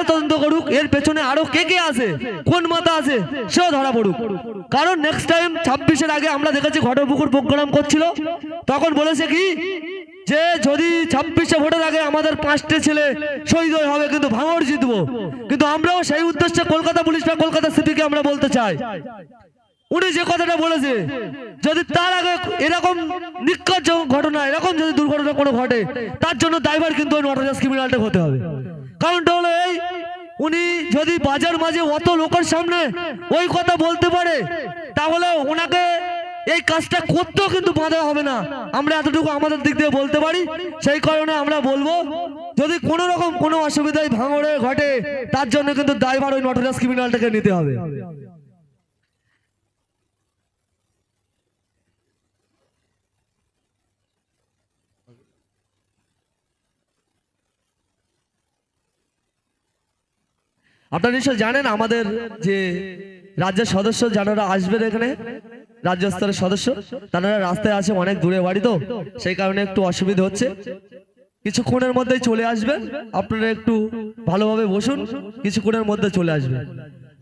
আরও তদন্ত করুক, এর পেছনে আরও কে কে আছে? কোন মাথা আছে? সেও ধরা পড়ুক। কারণ নেক্সট টাইম ছাব্বিশের আগে আমরা দেখেছি ঘটপুকুর প্রোগ্রাম করছিল। তখন বলেছে কি? যে যদি ছাব্বিশে ভোটের আগে আমাদের পাঁচটে ছেলে শহীদ হবে, কিন্তু ভাঙড় জিতবো। কিন্তু আমরাও সেই উদ্দেশ্যে কলকাতা পুলিশ বা কলকাতা সিপিকে আমরা বলতে চাই। উনি যে কথাটা বলেছে, যদি তার আগে এরকম নিকাজ ঘটনা, এরকম যদি দুর্ঘটনা কোনো ঘটে, তার জন্য ড্রাইভার কিন্তু ওই নটরাজ ক্রিমিনালটা হতে হবে। কারণটা হলো এই, উনি যদি বাজার মাঝে অত লোকের সামনে ওই কথা বলতে পারে, তাহলে ওনাকে এই কাজটা করতেও কিন্তু বাধা হবে না। আমরা এতটুকু আমাদের দিক দিয়ে বলতে পারি। সেই কারণে আমরা বলব, যদি কোনো রকম কোনো অসুবিধায় ভাঙড়ে ঘটে, তার জন্য কিন্তু ড্রাইভার ওই নটরাজ ক্রিমিনালটাকে নিতে হবে। আপনারা নিশ্চয় জানেন আমাদের যে রাজ্যের সদস্য যারা আসবেন এখানে, রাজ্য স্তরের সদস্য, তারা রাস্তায় আছে অনেক দূরে বাড়ি তো, সেই কারণে একটু অসুবিধা হচ্ছে। কিছুক্ষণের মধ্যেই চলে আসবেন, আপনারা একটু ভালোভাবে বসুন কিছুক্ষণের মধ্যে চলে আসবেন।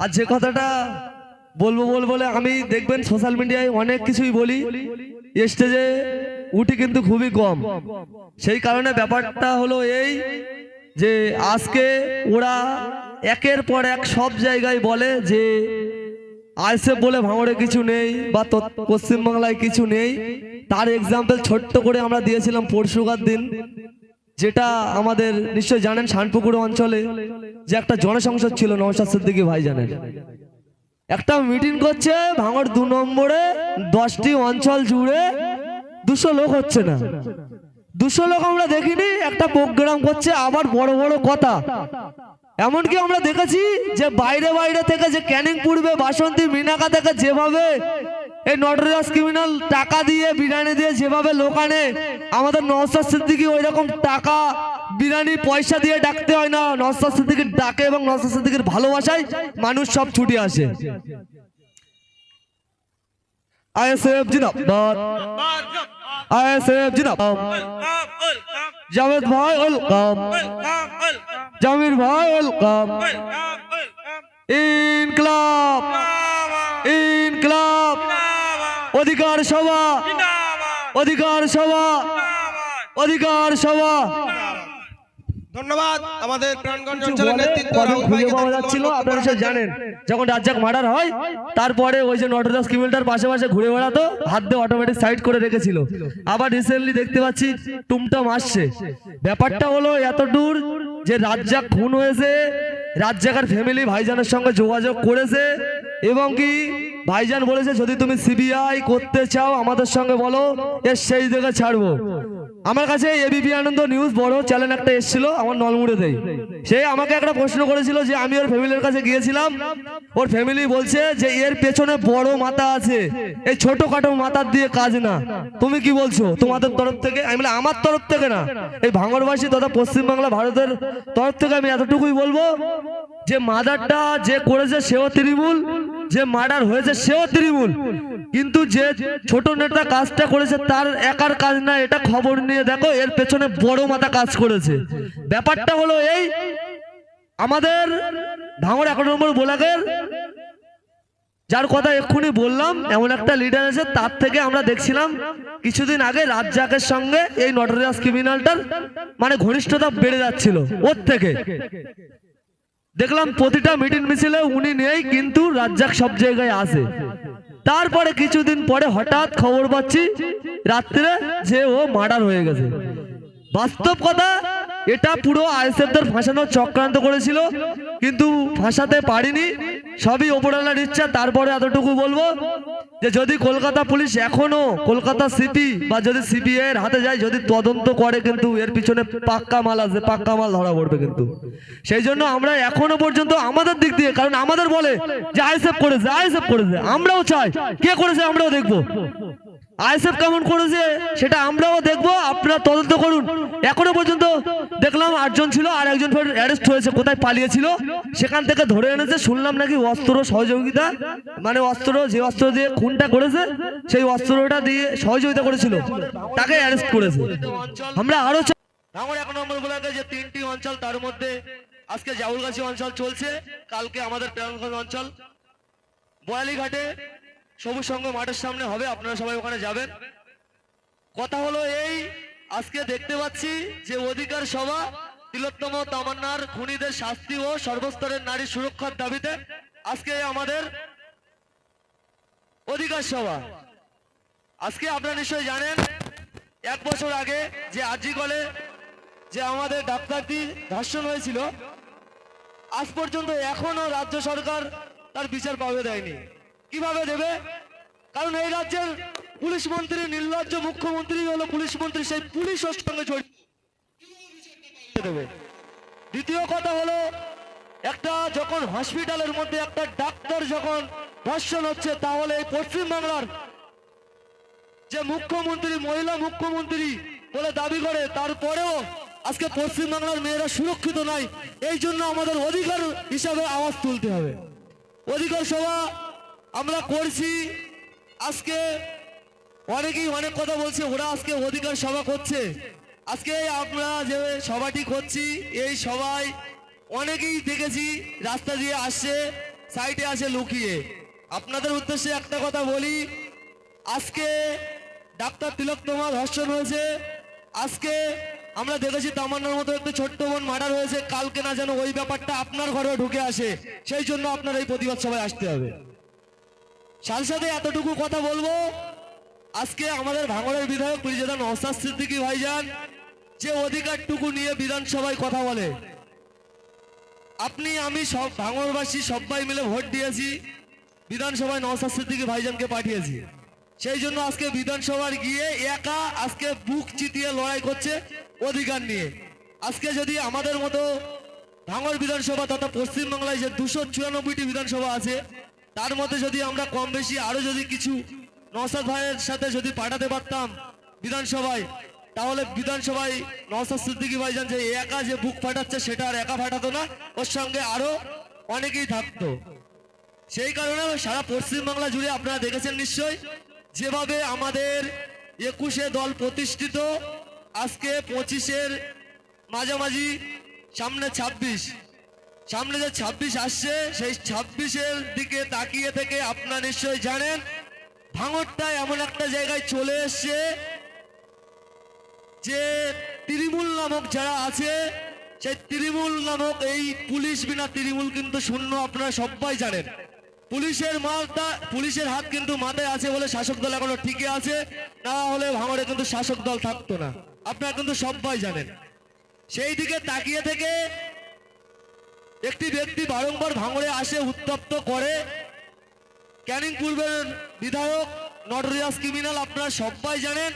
আর যে কথাটা বলব বলব বলে আমি, দেখবেন সোশ্যাল মিডিয়ায় অনেক কিছুই বলি স্টেজে উঠি কিন্তু খুবই কম। সেই কারণে ব্যাপারটা হলো এই যে, আজকে ওরা একের পর এক সব জায়গায় বলে যে আইসেফ বলে ভাঙড়ে কিছু নেই বা পশ্চিমবাংলায় কিছু নেই। তার এক্সাম্পল ছোট্ট করে আমরা দিয়েছিলাম পরশুকার দিন, যেটা আমাদের নিশ্চয় জানেন শানপুকুর অঞ্চলে যে একটা জনসংসদ ছিল নওশাদ সিদ্দিকী ভাই জানেন একটা মিটিং করছে, ভাঙড় দু নম্বরে দশটি অঞ্চল জুড়ে দুশো লোক হচ্ছে না। দুশো লোক আমরা দেখিনি, একটা প্রোগ্রাম করছে, আবার বড় বড় কথা। এমনকি আমরা দেখেছি যে বাইরে বাইরে থেকে যে ক্যানিং পূর্বে বাসন্তী মিনাকা থেকে যেভাবে এই নটরাজ ক্রিমিনাল টাকা দিয়ে বিরিয়ানি দিয়ে যেভাবে লোক আনে, আমাদের নওসাদ সিদ্দিকি ওই রকম টাকা বিরিয়ানি পয়সা দিয়ে ডাকতে হয় না। নওসাদ সিদ্দিকির ডাকে এবং নওসাদ সিদ্দিকির ভালোবাসায় মানুষ সব ছুটে আসে। আইএসএফ জিন্দাবাদ। আইএসএফ জিন্দাবাদ। জাভেদ ভাই, ওয়েলকাম। জামির ভাই ওয়েলকাম। ইনকলাব ইনকলাব। অধিকার সভা অধিকার সভা অধিকার সভা। ধন্যবাদ আমাদের প্রাণগঞ্জ অঞ্চলের নেতৃত্ব খুঁজে পাওয়া যাচ্ছিল আপনারা সব জানেন। যখন রাজ্জাক মার্ডার হয় তারপরে ওই যে কিমিলটার পাশে পাশে ঘুরে বেড়াতো হাত দিয়ে অটোমেটিক সাইড করে রেখেছিল। আবার রিসেন্টলি দেখতে পাচ্ছি টুমটাম আসছে। ব্যাপারটা হলো এত দূর যে রাজ্জাক খুন হয়েছে রাজ্জাকার ফ্যামিলি ভাইজানের সঙ্গে যোগাযোগ করেছে এবং কি ভাইজান বলেছে, যদি তুমি সিবিআই করতে চাও আমাদের সঙ্গে বলো এর সেই জায়গায় ছাড়বো। আমার কাছে এবিপি আনন্দ নিউজ বড় চ্যানেল একটা এসেছিল, আমার নলমুড়ে দেয় সে আমাকে একটা প্রশ্ন করেছিল যে, আমি ওর ফ্যামিলির কাছে গিয়েছিলাম, ওর ফ্যামিলি বলছে যে, এর পেছনে বড় মাথা আছে, এই ছোটখাটো মাথার দিয়ে কাজ না। তুমি কি বলছো? তোমাদের তরফ থেকে আমি বলে আমার তরফ থেকে না। এই ভাঙরবাসী তথা পশ্চিমবাংলা ভারতের তরফ থেকে আমি এতটুকুই বলব যে, মাদারটা যে করেছে সেও তৃণমূল যে মার্ডার হয়েছে সেও তৃণমূল। কিন্তু যে ছোট নেতা কাজটা করেছে তার একার কাজ না, এটা খবর নিয়ে দেখো, এর পেছনে বড় মাথা কাজ করেছে। ব্যাপারটা হলো এই, আমাদের ভাঙর এক নম্বর বোলাকের, যার কথা এক্ষুনি বললাম, এমন একটা লিডার আছে তার থেকে আমরা দেখছিলাম কিছুদিন আগে রাজ্জাকের সঙ্গে এই নটরিয়াস ক্রিমিনালটার মানে ঘনিষ্ঠতা বেড়ে যাচ্ছিল, ওর থেকে। দেখলাম প্রতিটা মিটিং মিছিলে উনি নেই, কিন্তু রাজ্জাক সব জায়গায় আসে তারপরে কিছুদিন পরে হঠাৎ খবর পাচ্ছি, রাত্রে যে ও মার্ডার হয়ে গেছে। বাস্তব কথা, এটা পুরো আইএসএফদের ফাঁসানোর চক্রান্ত করেছিল, কিন্তু ফাঁসাতে পারিনি। সবই ওপরওয়ালার ইচ্ছা, তারপরে এতটুকু বলব যে যদি কলকাতা পুলিশ এখনও কলকাতা সিপি বা যদি সিবিআই এর হাতে যায়, যদি তদন্ত করে কিন্তু এর পিছনে পাক্কা মাল আছে পাক্কা মাল ধরা পড়বে কিন্তু। সেই জন্য আমরা এখনও পর্যন্ত আমাদের দিক দিয়ে, কারণ আমাদের বলে যে আইসেফ করেছে আইসেপ করেছে, আমরাও চাই। কে করেছে আমরাও দেখব। আইএসএফ কেমন করেছে, সেটা আমরাও দেখব, আপনারা তদন্ত করুন। এখনও পর্যন্ত দেখলাম আটজন ছিল, আর একজন ফের অ্যারেস্ট হয়েছে, কোথায় পালিয়েছিল, সেখান থেকে ধরে এনেছে, শুনলাম নাকি অস্ত্র সহযোগিতা মানে অস্ত্র, যে অস্ত্র দিয়ে খুনটা করেছে, সেই অস্ত্রটা দিয়ে সহযোগিতা করেছিল, তাকে অ্যারেস্ট করেছে। আমরা আরও আমার এক নম্বর যে তিনটি অঞ্চল, তার মধ্যে আজকে জাউলগাছি অঞ্চল চলছে, কালকে আমাদের প্রাণগঞ্জ অঞ্চল। বয়ালিঘাটে সবুজ সংঘ মাঠের সামনে হবে, আপনারা সবাই ওখানে যাবেন। কথা হলো এই, আজকে দেখতে পাচ্ছি যে অধিকার সভা তিলোত্তম তামান্নার খুনিদের শাস্তি ও সর্বস্তরের নারী সুরক্ষার দাবিতে আজকে আমাদের অধিকার সভা। আজকে আপনারা নিশ্চয়ই জানেন, এক বছর আগে যে আজি কলে যে আমাদের ডাক্তারটি ধর্ষণ হয়েছিল, আজ পর্যন্ত এখনও রাজ্য সরকার তার বিচার পাবে দেয়নি। কীভাবে দেবে? কারণ এই রাজ্যের পুলিশ মন্ত্রী, নির্লজ্জ মুখ্যমন্ত্রী হলো পুলিশ মন্ত্রী, সেই পুলিশ ওর সঙ্গে দেবে। দ্বিতীয় কথা হলো, একটা যখন হসপিটালের মধ্যে একটা ডাক্তার যখন ধর্ষণ হচ্ছে, তাহলে এই পশ্চিমবাংলার যে মুখ্যমন্ত্রী, মহিলা মুখ্যমন্ত্রী বলে দাবি করে, তারপরেও আজকে পশ্চিমবাংলার মেয়েরা সুরক্ষিত নাই। এই জন্য আমাদের অধিকার হিসাবে আওয়াজ তুলতে হবে। অধিকার সভা আমরা করছি আজকে অনেকেই অনেক কথা বলছে, ওরা আজকে অধিকার সভা করছে। আজকে আমরা যে সভাটি করছি, এই সবাই অনেকেই দেখেছি, রাস্তা দিয়ে আসছে, সাইডে আসে লুকিয়ে। আপনাদের উদ্দেশ্যে একটা কথা বলি, আজকে ডাক্তার তিলক তোমার ধর্ষণ হয়েছে। আজকে আমরা দেখেছি তামান্নার মতো একটু ছোট্ট বোন মার্ডার হয়েছে, কালকে না যেন ওই ব্যাপারটা আপনার ঘরে ঢুকে আসে। সেই জন্য আপনার এই প্রতিবাদ সবাই আসতে হবে। সাথে এতটুকু কথা বলব? আজকে আমাদের ভাঙড়ের বিধায়ক পরিচালনা নওসাদ সিদ্দিকী ভাইজান যে অধিকারটুকু নিয়ে বিধানসভায় কথা বলে। আপনি, আমি সব ভাঙড়বাসী সবাই মিলে ভোট দিয়েছি, বিধানসভায় নওসাদ সিদ্দিকী ভাইজানকে পাঠিয়েছি। সেই জন্য আজকে বিধানসভার গিয়ে একা আজকে বুক চিতিয়ে লড়াই করছে অধিকার নিয়ে। আজকে যদি আমাদের মতো ভাঙড় বিধানসভা তথা পশ্চিমবাংলায় যে দুশো চুরানব্বইটি বিধানসভা আছে তার মধ্যে যদি আমরা কম বেশি, আরও যদি কিছু নওসাদ ভাইয়ের সাথে যদি পাঠাতে পারতাম বিধানসভায়, তাহলে বিধানসভায় নওসাদ ভাই ভাইজান যে একা যে বুক ফাটাচ্ছে, সেটা আর একা ফাটাতো না, ওর সঙ্গে আরও অনেকেই থাকতো। সেই কারণে সারা পশ্চিমবাংলা জুড়ে আপনারা দেখেছেন নিশ্চয়, যেভাবে আমাদের একুশে দল প্রতিষ্ঠিত, আজকে পঁচিশের মাঝামাঝি, সামনে ছাব্বিশ। সামনে যে ছাব্বিশ আসছে, সেই ছাব্বিশের দিকে তাকিয়ে থেকে আপনারা নিশ্চয়ই জানেন ভাঙরটা এমন একটা জায়গায় চলে এসছে যে তৃণমূল নামক যারা আছে, সেই তৃণমূল নামক এই পুলিশ বিনা তৃণমূল কিন্তু শূন্য আপনারা সবাই জানেন। পুলিশের মালটা, পুলিশের হাত কিন্তু মাথায় আছে বলে শাসক দল এখনও ঠিকই আছে, না হলে ভাঙড়ে কিন্তু শাসক দল থাকতো না। আপনারা কিন্তু সবাই জানেন। সেই দিকে তাকিয়ে থেকে একটি ব্যক্তি বারংবার ভাঙড়ে আসে, উত্তপ্ত করে। ক্যানিং পূর্বের বিধায়ক, নটরিয়াস ক্রিমিনাল, আপনারা সবাই জানেন।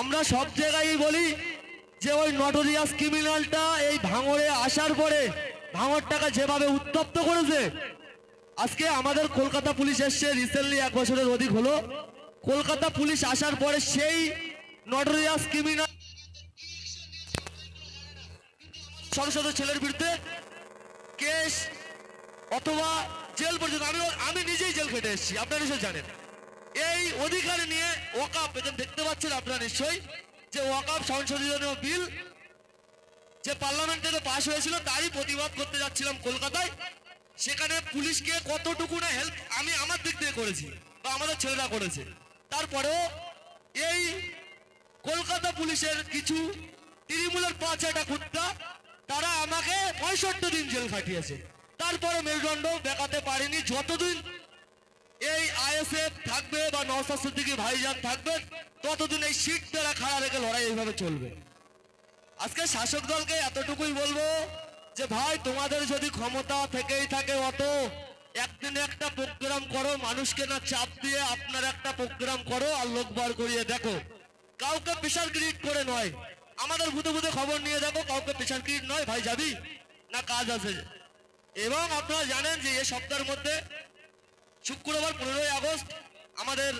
আমরা সব জায়গায় বলি যে ওই নটোরিয়াস ক্রিমিনালটা এই ভাঙড়ে আসার পরে ভাঙড়টাকে যেভাবে উত্তপ্ত করেছে, আজকে আমাদের কলকাতা পুলিশ এসছে রিসেন্টলি এক বছরের অধিক হলো। কলকাতা পুলিশ আসার পরে সেই নটোরিয়াস ক্রিমিনাল শত ছেলের বিরুদ্ধে কেস অথবা জেল পর্যন্ত। আমি আমি নিজেই জেল খেটে এসেছি, আপনারা নিশ্চয় জানেন। এই অধিকার নিয়ে ওয়াকাপ, এখন দেখতে পাচ্ছেন আপনারা নিশ্চয়ই, যে ওয়াকাপ সংশোধনীয় বিল যে পার্লামেন্ট থেকে পাশ হয়েছিল, তারই প্রতিবাদ করতে যাচ্ছিলাম কলকাতায়। সেখানে পুলিশকে কতটুকু না হেল্প আমি আমার দিক থেকে করেছি, বা আমাদের ছেলেরা করেছে। তারপরেও এই কলকাতা পুলিশের কিছু তৃণমূলের পাঁচ একটা কুত্তা তারা আমাকে পঁয়ষট্টি দিন জেল খাটিয়েছে। তারপরে মেরুদণ্ড দেখাতে পারিনি, যতদিন এই আইএসএফ থাকবে বা নওসাদ সিদ্দিকী ভাইজান থাকবে, ততদিন এই সিট তারা খাড়া রেখে লড়াই এইভাবে চলবে। আজকে শাসক দলকে এতটুকুই বলব যে, ভাই, তোমাদের যদি ক্ষমতা থেকেই থাকে অত, একদিনে একটা প্রোগ্রাম করো, মানুষকে না চাপ দিয়ে আপনার একটা প্রোগ্রাম করো আর লোক বার করিয়ে দেখো। কাউকে প্রেশার ক্রিয়েট করে নয়। আমাদের বুধে বুধে খবর নিয়ে যাব কাউকে প্রেশার কি নয়, ভাই যাবি না কাজ আছে। এবং আপনারা জানেন যে এ সপ্তাহের মধ্যে শুক্রবার পনেরোই আগস্ট আমাদের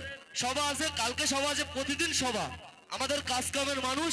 সভা আছে, কালকে সভা আছে, প্রতিদিন সভা। আমাদের কাজ কামের মানুষ